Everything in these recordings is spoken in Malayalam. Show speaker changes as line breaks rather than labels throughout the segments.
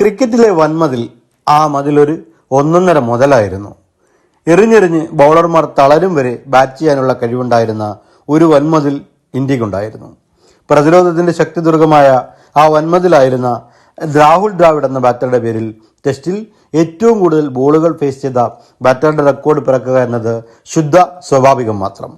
ക്രിക്കറ്റിലെ വൻമതിൽ ആ മതിലൊരു ഒന്നൊന്നര മുതലായിരുന്നു. എറിഞ്ഞെറിഞ്ഞ് ബൗളർമാർ തളരും വരെ ബാറ്റ് ചെയ്യാനുള്ള കഴിവുണ്ടായിരുന്ന ഒരു വൻമതിൽ ഇന്ത്യക്കുണ്ടായിരുന്നു. പ്രതിരോധത്തിന്റെ ശക്തി ദുർഗമായ ആ വൻമതിലായിരുന്ന രാഹുൽ ദ്രാവിഡ് എന്ന ബാറ്ററുടെ പേരിൽ ടെസ്റ്റിൽ ഏറ്റവും കൂടുതൽ ബോളുകൾ ഫേസ് ചെയ്ത ബാറ്ററുടെ റെക്കോർഡ് പിറക്കുക എന്നത് ശുദ്ധ സ്വാഭാവികം മാത്രം.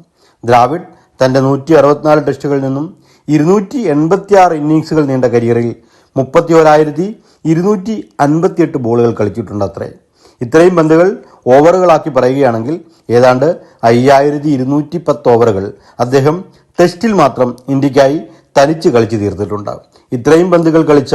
ദ്രാവിഡ് തന്റെ നൂറ്റി അറുപത്തിനാല് ടെസ്റ്റുകളിൽ നിന്നും ഇരുന്നൂറ്റി എൺപത്തിയാറ് ഇന്നിങ്സുകൾ നീണ്ട കരിയറിൽ മുപ്പത്തി ഒരായിരത്തി ഇരുന്നൂറ്റി അൻപത്തിയെട്ട് ബോളുകൾ കളിച്ചിട്ടുണ്ട് അത്രേ. ഇത്രയും പന്തുകൾ ഓവറുകളാക്കി പറയുകയാണെങ്കിൽ ഏതാണ്ട് അയ്യായിരത്തി ഇരുന്നൂറ്റി പത്ത് ഓവറുകൾ അദ്ദേഹം ടെസ്റ്റിൽ മാത്രം ഇന്ത്യക്കായി തനിച്ച് കളിച്ച് തീർത്തിട്ടുണ്ട് ഇത്രയും പന്തുകൾ കളിച്ച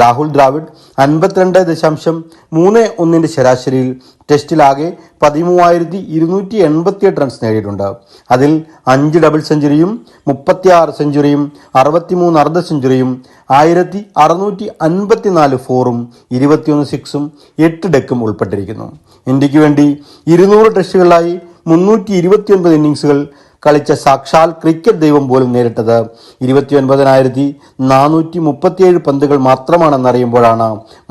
രാഹുൽ ദ്രാവിഡ് അൻപത്തിരണ്ട് ദശാംശം മൂന്ന് ഒന്നിന്റെ ശരാശരിയിൽ ടെസ്റ്റിലാകെ പതിമൂവായിരത്തി ഇരുന്നൂറ്റി എൺപത്തിയെട്ട് റൺസ് നേടിയിട്ടുണ്ട്. അതിൽ അഞ്ച് ഡബിൾ സെഞ്ചുറിയും മുപ്പത്തിയാറ് സെഞ്ചുറിയും അറുപത്തിമൂന്ന് അർദ്ധ സെഞ്ചുറിയും ആയിരത്തി അറുന്നൂറ്റി അൻപത്തിനാല് ഫോറും ഇരുപത്തിയൊന്ന് സിക്സും എട്ട് ഡെക്കും ഉൾപ്പെട്ടിരിക്കുന്നു. ഇന്ത്യയ്ക്ക് വേണ്ടി ഇരുന്നൂറ് ടെസ്റ്റുകളിലായി മുന്നൂറ്റി ഇരുപത്തിയൊൻപത് ഇന്നിങ്സുകൾ കളിച്ച സാക്ഷാൽ ക്രിക്കറ്റ് ദൈവം പോലും നേരിട്ടത്. ഇരുപത്തിയൊൻപതിനായിരത്തി നാനൂറ്റി മുപ്പത്തിയേഴ് പന്തുകൾ മാത്രമാണെന്നറിയുമ്പോഴാണ്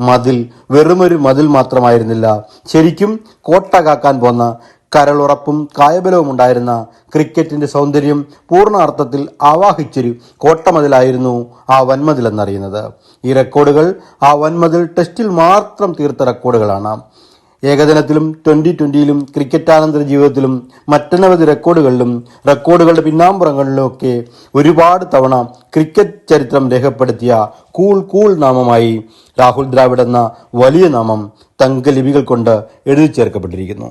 മതിൽ വെറുമൊരു മതിൽ മാത്രമായിരുന്നില്ല. ശരിക്കും കോട്ട കാക്കാൻ പോന്ന കരളുറപ്പും കായബലവും ഉണ്ടായിരുന്ന ക്രിക്കറ്റിന്റെ സൗന്ദര്യം പൂർണ അർത്ഥത്തിൽ ആവാഹിച്ചൊരു കോട്ടമതിലായിരുന്നു ആ വൻമതിൽ എന്നറിയുന്നത് ഈ റെക്കോർഡുകൾ ആ വൻമതിൽ ടെസ്റ്റിൽ മാത്രം തീർത്ത റെക്കോർഡുകളാണ് ഏകദിനത്തിലും ട്വന്റി ട്വന്റിയിലും ക്രിക്കറ്റാനന്തര ജീവിതത്തിലും മറ്റനവധി റെക്കോർഡുകളിലും റെക്കോർഡുകളുടെ പിന്നാമ്പുറങ്ങളിലും ഒക്കെ ഒരുപാട് തവണ ക്രിക്കറ്റ് ചരിത്രം രേഖപ്പെടുത്തിയ കൂൾ കൂൾ നാമമായി രാഹുൽ ദ്രാവിഡ് എന്ന വലിയ നാമം തങ്കലിപികൾ കൊണ്ട് എഴുതി ചേർക്കപ്പെട്ടിരിക്കുന്നു